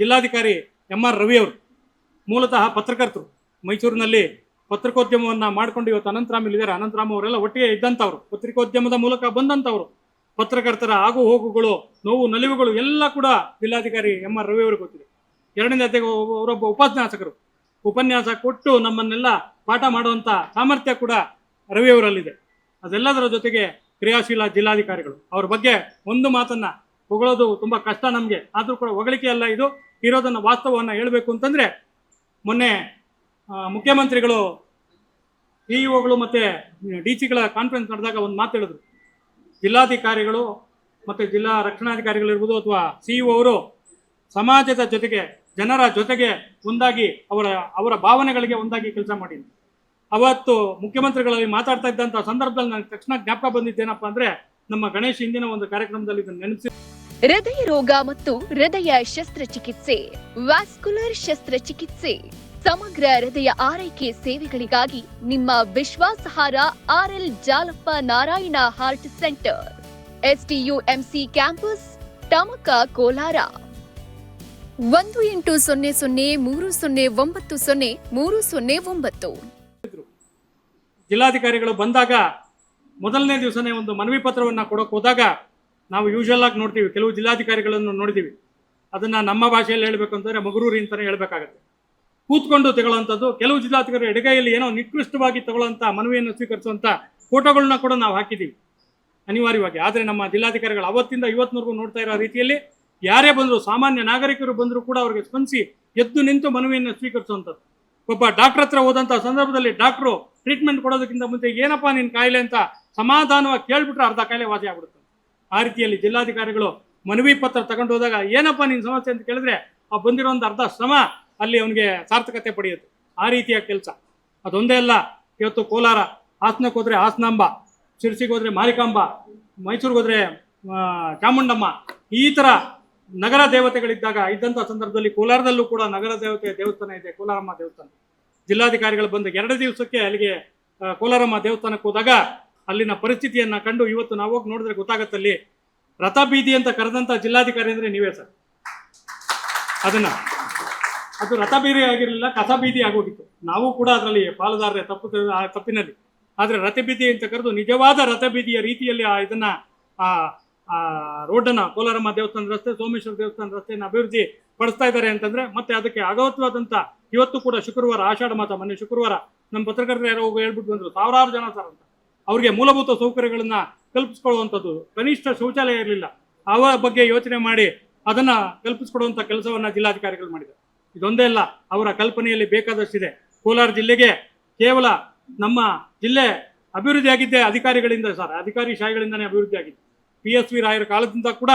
ಜಿಲ್ಲಾಧಿಕಾರಿ M R Ravi ಅವರು ಮೂಲತಃ ಪತ್ರಕರ್ತರು. ಮೈಸೂರಿನಲ್ಲಿ ಪತ್ರಿಕೋದ್ಯಮವನ್ನು ಮಾಡಿಕೊಂಡು ಇವತ್ತು ಅನಂತರಾಮ್ ಇಲ್ಲಿದ್ದಾರೆ ಅನಂತರಾಮ್ ಅವರೆಲ್ಲ ಒಟ್ಟಿಗೆ ಇದ್ದಂಥವ್ರು. ಪತ್ರಿಕೋದ್ಯಮದ ಮೂಲಕ ಬಂದಂಥವ್ರು. ಪತ್ರಕರ್ತರ ಆಗು ಹೋಗುಗಳು, ನೋವು, ನಲಿವುಗಳು ಎಲ್ಲ ಕೂಡ ಜಿಲ್ಲಾಧಿಕಾರಿ ಎಂ ಆರ್ ರವಿ ಅವರಿಗೆ ಗೊತ್ತಿದೆ. ಎರಡನೇ ಜೊತೆಗೆ ಅವರೊಬ್ಬ ಉಪನ್ಯಾಸಕರು ಉಪನ್ಯಾಸ ಕೊಟ್ಟು ನಮ್ಮನ್ನೆಲ್ಲ ಪಾಠ ಮಾಡುವಂಥ ಸಾಮರ್ಥ್ಯ ಕೂಡ ರವಿ ಅವರಲ್ಲಿದೆ. ಅದೆಲ್ಲದರ ಜೊತೆಗೆ ಕ್ರಿಯಾಶೀಲ ಜಿಲ್ಲಾಧಿಕಾರಿಗಳು. ಅವ್ರ ಬಗ್ಗೆ ಒಂದು ಮಾತನ್ನ ಹೊಗಳೋದು ತುಂಬ ಕಷ್ಟ ನಮಗೆ. ಆದರೂ ಕೂಡ ಹೊಗಳಿಕೆ ಅಲ್ಲ ಇದು. ಇರೋದನ್ನು ವಾಸ್ತವವನ್ನು ಹೇಳಬೇಕು ಅಂತಂದರೆ, ಮೊನ್ನೆ ಮುಖ್ಯಮಂತ್ರಿಗಳು ಸಿ ಇಒಗಳು ಮತ್ತು ಡಿ ಸಿಗಳ ಕಾನ್ಫರೆನ್ಸ್ ನಡೆದಾಗ ಒಂದು ಮಾತು ಹೇಳಿದ್ರು. ಜಿಲ್ಲಾಧಿಕಾರಿಗಳು ಮತ್ತು ಜಿಲ್ಲಾ ರಕ್ಷಣಾಧಿಕಾರಿಗಳಿರ್ಬೋದು ಅಥವಾ ಸಿ ಅವರು ಸಮಾಜದ ಜೊತೆಗೆ, ಜನರ ಜೊತೆಗೆ ಒಂದಾಗಿ ಅವರ ಅವರ ಭಾವನೆಗಳಿಗೆ ಒಂದಾಗಿ ಕೆಲಸ ಮಾಡಿದ್ರು. ಅವತ್ತು ಮುಖ್ಯಮಂತ್ರಿಗಳಲ್ಲಿ ಮಾತಾಡ್ತಾ ಇದ್ದಂಥ ಸಂದರ್ಭದಲ್ಲಿ ನನಗೆ ತಕ್ಷಣ ಜ್ಞಾಪಕ ಬಂದಿದ್ದೇನಪ್ಪ ಅಂದರೆ, ನಮ್ಮ ಗಣೇಶ್ ಹಿಂದಿನ ಒಂದು ಕಾರ್ಯಕ್ರಮದಲ್ಲಿ ಇದನ್ನು ನೆನೆಸಿ ಹೃದಯ ರೋಗ ಮತ್ತು ಹೃದಯ ಶಸ್ತ್ರಚಿಕಿತ್ಸೆ, ವ್ಯಾಸ್ಕುಲರ್ ಶಸ್ತ್ರಚಿಕಿತ್ಸೆ, ಸಮಗ್ರ ಹೃದಯ ಆರೈಕೆ ಸೇವೆಗಳಿಗಾಗಿ ನಿಮ್ಮ ವಿಶ್ವಾಸಹಾರ R L Jalappa Narayana heart centre SDUMC campus, Tamaka Kolar. ಒಂದು ಎಂಟು ಸೊನ್ನೆ ಸೊನ್ನೆ ಮೂರು ಸೊನ್ನೆ ಒಂಬತ್ತು ಸೊನ್ನೆ ಮೂರು ಸೊನ್ನೆ ಒಂಬತ್ತು. ಜಿಲ್ಲಾಧಿಕಾರಿಗಳು ಬಂದಾಗ ಮೊದಲನೇ ದಿವಸನೇ ಒಂದು ಮನವಿ ಪತ್ರವನ್ನು ಕೊಡೋಕೆ ಹೋದಾಗ ನಾವು ಯೂಶುವಲ್ ಆಗಿ ನೋಡ್ತೀವಿ, ಕೆಲವು ಜಿಲ್ಲಾಧಿಕಾರಿಗಳನ್ನು ನೋಡಿದ್ದೀವಿ ಅದನ್ನು ನಮ್ಮ ಭಾಷೆಯಲ್ಲಿ ಹೇಳಬೇಕು ಅಂತಂದರೆ ಮಗರೂರಿ ಅಂತಲೇ ಹೇಳಬೇಕಾಗತ್ತೆ. ಕೂತ್ಕೊಂಡು ತಗೊಳ್ಳುವಂಥದ್ದು ಕೆಲವು ಜಿಲ್ಲಾಧಿಕಾರಿ ಎಡಗೈಯಲ್ಲಿ ಏನೋ ನಿಕೃಷ್ಟವಾಗಿ ತಗೊಳ್ಳುವಂಥ ಮನವಿಯನ್ನು ಸ್ವೀಕರಿಸುವಂಥ ಫೋಟೋಗಳನ್ನ ಕೂಡ ನಾವು ಹಾಕಿದ್ದೀವಿ, ಅನಿವಾರ್ಯವಾಗಿ. ಆದರೆ ನಮ್ಮ ಜಿಲ್ಲಾಧಿಕಾರಿಗಳು ಅವತ್ತಿಂದ ಇವತ್ತಿನವರೆಗೂ ನೋಡ್ತಾ ಇರೋ ರೀತಿಯಲ್ಲಿ ಯಾರೇ ಬಂದರೂ, ಸಾಮಾನ್ಯ ನಾಗರಿಕರು ಬಂದರೂ ಕೂಡ ಅವರಿಗೆ ಸ್ಪಂದಿಸಿ ಎದ್ದು ನಿಂತು ಮನವಿಯನ್ನು ಸ್ವೀಕರಿಸುವಂಥದ್ದು. ಒಬ್ಬ ಡಾಕ್ಟರ್ ಹತ್ರ ಹೋದಂಥ ಸಂದರ್ಭದಲ್ಲಿ ಡಾಕ್ಟ್ರು ಟ್ರೀಟ್ಮೆಂಟ್ ಕೊಡೋದಕ್ಕಿಂತ ಮುಂಚೆ ಏನಪ್ಪ ನಿನ್ನ ಕಾಯಿಲೆ ಅಂತ ಸಮಾಧಾನವಾಗಿ ಕೇಳ್ಬಿಟ್ರೆ ಅರ್ಧ ಕಾಯಿಲೆ ವಾಸಿ ಆಗ್ಬಿಡುತ್ತೆ. ಆ ರೀತಿಯಲ್ಲಿ ಜಿಲ್ಲಾಧಿಕಾರಿಗಳು ಮನವಿ ಪತ್ರ ತಗೊಂಡು ಹೋದಾಗ, ಏನಪ್ಪ ನಿನ್ನ ಸಮಸ್ಯೆ? ಅಂತ ಕೇಳಿದ್ರೆ, ಆ ಬಂದಿರೋ ಒಂದು ಅರ್ಧ ಶ್ರಮ ಅಲ್ಲಿ ಅವನಿಗೆ ಸಾರ್ಥಕತೆ ಪಡೆಯುತ್ತೆ. ಆ ರೀತಿಯ ಕೆಲಸ. ಅದೊಂದೇ ಅಲ್ಲ, ಇವತ್ತು ಕೋಲಾರ, ಹಾಸನಕ್ಕೆ ಹೋದ್ರೆ ಹಾಸನಾಂಬ, ಶಿರ್ಸಿಗೆ ಹೋದ್ರೆ ಮಾರಿಕಾಂಬ, ಮೈಸೂರಿಗೆ ಹೋದರೆ ಚಾಮುಂಡಮ್ಮ, ಈ ಥರ ನಗರ ದೇವತೆಗಳಿದ್ದಾಗ ಇದ್ದಂಥ ಸಂದರ್ಭದಲ್ಲಿ ಕೋಲಾರದಲ್ಲೂ ಕೂಡ ನಗರ ದೇವತೆ ದೇವಸ್ಥಾನ ಇದೆ, ಕೋಲಾರಮ್ಮ ದೇವಸ್ಥಾನ. ಜಿಲ್ಲಾಧಿಕಾರಿಗಳು ಬಂದಾಗ ಎರಡು ದಿವಸಕ್ಕೆ ಅಲ್ಲಿಗೆ ಕೋಲಾರಮ್ಮ ದೇವಸ್ಥಾನಕ್ಕೆ ಹೋದಾಗ ಅಲ್ಲಿನ ಪರಿಸ್ಥಿತಿಯನ್ನ ಕಂಡು ಇವತ್ತು ನಾವು ಹೋಗಿ ನೋಡಿದ್ರೆ ಗೊತ್ತಾಗತ್ತಲ್ಲಿ ರಥ ಬೀದಿ ಅಂತ ಕರೆದಂತ ಜಿಲ್ಲಾಧಿಕಾರಿ ಅಂದ್ರೆ ನೀವೇ ಸರ್. ಅದನ್ನ. ಅದು ರಥ ಬೀದಿ ಆಗಿರಲಿಲ್ಲ ಕಸ ಬೀದಿ ಆಗೋಗಿತ್ತು. ನಾವು ಕೂಡ ಅದರಲ್ಲಿ ಪಾಲುದಾರರೇ ತಪ್ಪು ತಪ್ಪಿನಲ್ಲಿ. ಆದರೆ ರಥ ಬೀದಿ ಅಂತ ಕರೆದು ನಿಜವಾದ ರಥ ಬೀದಿಯ ರೀತಿಯಲ್ಲಿ ಆ ಇದನ್ನ, ಆ ರೋಡನ್ನ ಕೋಲಾರಮ್ಮ ದೇವಸ್ಥಾನ ರಸ್ತೆ, ಸೋಮೇಶ್ವರ ದೇವಸ್ಥಾನ ರಸ್ತೆಯನ್ನು ಅಭಿವೃದ್ಧಿ ಪಡಿಸ್ತಾ ಇದ್ದಾರೆ ಅಂತಂದ್ರೆ ಮತ್ತೆ ಅದಕ್ಕೆ ಅಗತ್ಯವಾದಂತ ಇವತ್ತು ಕೂಡ ಶುಕ್ರವಾರ ಆಷಾಢ ಮಾತ ಮೊನ್ನೆ ಶುಕ್ರವಾರ ನಮ್ಮ ಪತ್ರಕರ್ತರು ಯಾರೋ ಹೋಗಿ ಹೇಳ್ಬಿಟ್ಟು ಬಂದ್ರು, ಸಾವಿರಾರು ಜನ ಸರ್ ಅಂತ. ಅವ್ರಿಗೆ ಮೂಲಭೂತ ಸೌಕರ್ಯಗಳನ್ನ ಕಲ್ಪಿಸ್ಕೊಳ್ಳುವಂಥದ್ದು. ಕನಿಷ್ಠ ಶೌಚಾಲಯ ಇರಲಿಲ್ಲ. ಅವ ಬಗ್ಗೆ ಯೋಚನೆ ಮಾಡಿ ಅದನ್ನ ಕಲ್ಪಿಸ್ಕೊಡುವಂಥ ಕೆಲಸವನ್ನ ಜಿಲ್ಲಾಧಿಕಾರಿಗಳು ಮಾಡಿದ್ದಾರೆ. ಇದೊಂದೇ ಅಲ್ಲ, ಅವರ ಕಲ್ಪನೆಯಲ್ಲಿ ಬೇಕಾದಷ್ಟಿದೆ. ಕೋಲಾರ ಜಿಲ್ಲೆಗೆ ಕೇವಲ ನಮ್ಮ ಜಿಲ್ಲೆ ಅಭಿವೃದ್ಧಿ ಆಗಿದ್ದೇ ಅಧಿಕಾರಿಗಳಿಂದ ಸರ್, ಅಧಿಕಾರಿ ಶಾಹಿಗಳಿಂದನೇ ಅಭಿವೃದ್ಧಿ ಆಗಿದೆ ಪಿ ಎಸ್ ವಿ ರಾಯರ ಕಾಲದಿಂದ ಕೂಡ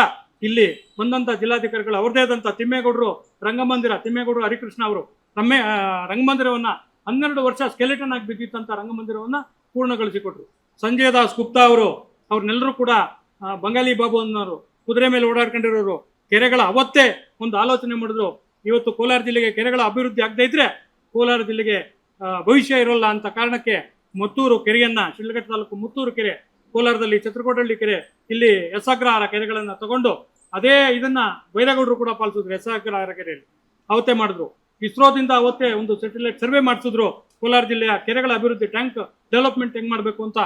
ಇಲ್ಲಿ ಬಂದಂತ ಜಿಲ್ಲಾಧಿಕಾರಿಗಳು ಅವ್ರದೇ ಆದಂತ ತಿಮ್ಮೇಗೌಡರು, ರಂಗಮಂದಿರ, ತಿಮ್ಮೇಗೌಡರು ಹರಿಕೃಷ್ಣ ಅವರು ರಮ್ಮೆ ರಂಗಮಂದಿರವನ್ನ ಹನ್ನೆರಡು ವರ್ಷ ಸ್ಕೆಲೆಟನ್ ಆಗಿ ಬಿದ್ದಿತ್ತಂತ ರಂಗಮಂದಿರವನ್ನ ಪೂರ್ಣಗೊಳಿಸಿಕೊಟ್ರು. ಸಂಜಯ್ ದಾಸ್ ಗುಪ್ತಾ ಅವರು ಅವ್ರನ್ನೆಲ್ಲರೂ ಕೂಡ ಬಂಗಾಲಿ ಬಾಬು ಅನ್ನೋರು, ಕುದುರೆ ಮೇಲೆ ಓಡಾಡ್ಕೊಂಡಿರೋರು, ಕೆರೆಗಳ ಅವತ್ತೇ ಒಂದು ಆಲೋಚನೆ ಮಾಡಿದ್ರು. ಇವತ್ತು ಕೋಲಾರ ಜಿಲ್ಲೆಗೆ ಕೆರೆಗಳ ಅಭಿವೃದ್ಧಿ ಆಗದೆ ಇದ್ರೆ ಕೋಲಾರ ಜಿಲ್ಲೆಗೆ ಭವಿಷ್ಯ ಇರೋಲ್ಲ ಅಂತ ಕಾರಣಕ್ಕೆ ಮುತ್ತೂರು ಕೆರೆಯನ್ನ, ಶಿಡ್ಲಘಟ್ಟ ತಾಲೂಕು ಮುತ್ತೂರು ಕೆರೆ, ಕೋಲಾರದಲ್ಲಿ ಚತ್ರಕೋಟಹಳ್ಳಿ ಕೆರೆ, ಇಲ್ಲಿ ಎಸ್ಅಗ್ರಹಾರ ಕೆರೆಗಳನ್ನ ತಗೊಂಡು ಅದೇ ಇದನ್ನ ಬೈರೇಗೌಡರು ಕೂಡ ಪಾಲಿಸಿದ್ರು ಯಸಗ್ರಹಾರ ಕೆರೆಯಲ್ಲಿ. ಅವತ್ತೇ ಮಾಡಿದ್ರು. ಇಸ್ರೋದಿಂದ ಅವತ್ತೇ ಒಂದು ಸೆಟಲೈಟ್ ಸರ್ವೆ ಮಾಡಿಸಿದ್ರು. ಕೋಲಾರ ಜಿಲ್ಲೆಯ ಕೆರೆಗಳ ಅಭಿವೃದ್ಧಿ ಟ್ಯಾಂಕ್ ಡೆವಲಪ್ಮೆಂಟ್ ಹೆಂಗ್ ಮಾಡಬೇಕು ಅಂತ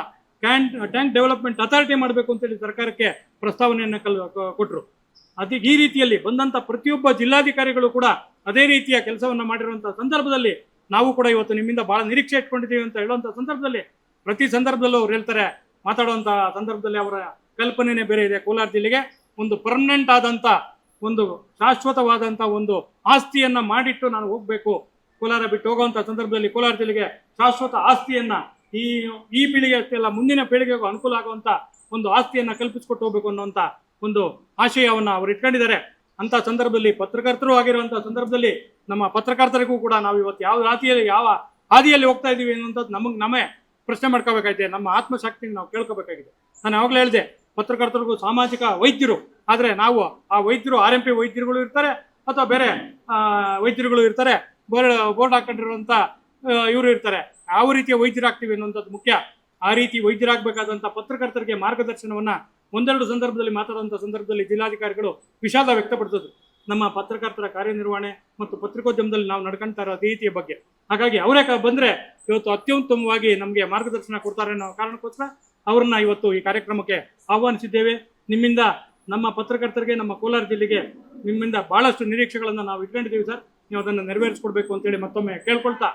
ಕ್ಯಾಂಟ್ ಟ್ಯಾಂಕ್ ಡೆವಲಪ್ಮೆಂಟ್ ಅಥಾರಿಟಿ ಮಾಡಬೇಕು ಅಂತೇಳಿ ಸರ್ಕಾರಕ್ಕೆ ಪ್ರಸ್ತಾವನೆಯನ್ನು ಕಲ್ ಕೊಟ್ಟರು ಅದಕ್ಕೆ ಅದೇ ಈ ರೀತಿಯಲ್ಲಿ ಬಂದಂತ ಪ್ರತಿಯೊಬ್ಬ ಜಿಲ್ಲಾಧಿಕಾರಿಗಳು ಕೂಡ ಅದೇ ರೀತಿಯ ಕೆಲಸವನ್ನು ಮಾಡಿರುವಂಥ ಸಂದರ್ಭದಲ್ಲಿ ನಾವು ಕೂಡ ಇವತ್ತು ನಿಮ್ಮಿಂದ ಬಹಳ ನಿರೀಕ್ಷೆ ಇಟ್ಕೊಂಡಿದ್ದೀವಿ ಅಂತ ಹೇಳುವಂಥ ಸಂದರ್ಭದಲ್ಲಿ ಪ್ರತಿ ಸಂದರ್ಭದಲ್ಲೂ ಅವ್ರು ಹೇಳ್ತಾರೆ ಮಾತಾಡುವಂಥ ಸಂದರ್ಭದಲ್ಲಿ ಅವರ ಕಲ್ಪನೆನೇ ಬೇರೆ ಇದೆ. ಕೋಲಾರ ಜಿಲ್ಲೆಗೆ ಒಂದು ಪರ್ಮನೆಂಟ್ ಆದಂತ ಒಂದು ಶಾಶ್ವತವಾದಂಥ ಒಂದು ಆಸ್ತಿಯನ್ನ ಮಾಡಿಟ್ಟು ನಾನು ಹೋಗ್ಬೇಕು. ಕೋಲಾರ ಬಿಟ್ಟು ಹೋಗುವಂತ ಸಂದರ್ಭದಲ್ಲಿ ಕೋಲಾರ ಜಿಲ್ಲೆಗೆ ಶಾಶ್ವತ ಆಸ್ತಿಯನ್ನ ಈ ಈ ಪೀಳಿಗೆ ಅಷ್ಟೇ ಅಲ್ಲ, ಮುಂದಿನ ಪೀಳಿಗೆಗೂ ಅನುಕೂಲ ಆಗುವಂತ ಒಂದು ಆಸ್ತಿಯನ್ನು ಕಲ್ಪಿಸಿಕೊಟ್ಟು ಹೋಗ್ಬೇಕು ಅನ್ನುವಂಥ ಒಂದು ಆಶಯವನ್ನ ಅವರು ಇಟ್ಕೊಂಡಿದ್ದಾರೆ. ಅಂತ ಸಂದರ್ಭದಲ್ಲಿ ಪತ್ರಕರ್ತರು ಆಗಿರುವಂಥ ಸಂದರ್ಭದಲ್ಲಿ ನಮ್ಮ ಪತ್ರಕರ್ತರಿಗೂ ಕೂಡ ನಾವು ಇವತ್ತು ಯಾವ ರಾತಿಯಲ್ಲಿ, ಯಾವ ಹಾದಿಯಲ್ಲಿ ಹೋಗ್ತಾ ಇದ್ದೀವಿ ಅನ್ನುವಂಥದ್ದು ನಮಗೆ ನಮ್ಮೇ ಪ್ರಶ್ನೆ ಮಾಡ್ಕೋಬೇಕಾಗಿದೆ. ನಮ್ಮ ಆತ್ಮಶಕ್ತಿನ ನಾವು ಕೇಳ್ಕೋಬೇಕಾಗಿದೆ. ನಾನು ಯಾವಾಗಲೇ ಹೇಳಿದೆ, ಪತ್ರಕರ್ತರಿಗೂ ಸಾಮಾಜಿಕ ವೈದ್ಯರು, ಆದರೆ ನಾವು ಆ ವೈದ್ಯರು, ಆರ್ ಎಂ ವೈದ್ಯರುಗಳು ಇರ್ತಾರೆ, ಅಥವಾ ಬೇರೆ ವೈದ್ಯರುಗಳು ಇರ್ತಾರೆ, ಬೋರ್ಡ್ ಬೋರ್ಡ್ ಹಾಕೊಂಡಿರುವಂಥ ಇವರು ಇರ್ತಾರೆ. ಯಾವ ರೀತಿಯ ವೈದ್ಯರಾಗ್ತೀವಿ ಅನ್ನುವಂಥದ್ದು ಮುಖ್ಯ. ಆ ರೀತಿ ವೈದ್ಯರಾಗಬೇಕಾದಂಥ ಪತ್ರಕರ್ತರಿಗೆ ಮಾರ್ಗದರ್ಶನವನ್ನ ಒಂದೆರಡು ಸಂದರ್ಭದಲ್ಲಿ ಮಾತಾಡುವಂಥ ಸಂದರ್ಭದಲ್ಲಿ ಜಿಲ್ಲಾಧಿಕಾರಿಗಳು ವಿಷಾದ ವ್ಯಕ್ತಪಡಿಸೋದು. ನಮ್ಮ ಪತ್ರಕರ್ತರ ಕಾರ್ಯನಿರ್ವಹಣೆ ಮತ್ತು ಪತ್ರಿಕೋದ್ಯಮದಲ್ಲಿ ನಾವು ನಡ್ಕೊಂತಾ ಇರೋ ರೀತಿಯ ಬಗ್ಗೆ. ಹಾಗಾಗಿ ಅವರೇ ಬಂದರೆ ಇವತ್ತು ಅತ್ಯುತ್ತಮವಾಗಿ ನಮಗೆ ಮಾರ್ಗದರ್ಶನ ಕೊಡ್ತಾರೆ ಅನ್ನೋ ಕಾರಣಕ್ಕೋಸ್ಕರ ಅವ್ರನ್ನ ಇವತ್ತು ಈ ಕಾರ್ಯಕ್ರಮಕ್ಕೆ ಆಹ್ವಾನಿಸಿದ್ದೇವೆ. ನಿಮ್ಮಿಂದ ನಮ್ಮ ಪತ್ರಕರ್ತರಿಗೆ, ನಮ್ಮ ಕೋಲಾರ ಜಿಲ್ಲೆಗೆ ನಿಮ್ಮಿಂದ ಬಹಳಷ್ಟು ನಿರೀಕ್ಷೆಗಳನ್ನು ನಾವು ಇಟ್ಕೊಂಡಿದ್ದೀವಿ ಸರ್. ನೀವು ಅದನ್ನು ನೆರವೇರಿಸ್ಕೊಡ್ಬೇಕು ಅಂತೇಳಿ ಮತ್ತೊಮ್ಮೆ ಕೇಳ್ಕೊಳ್ತಾ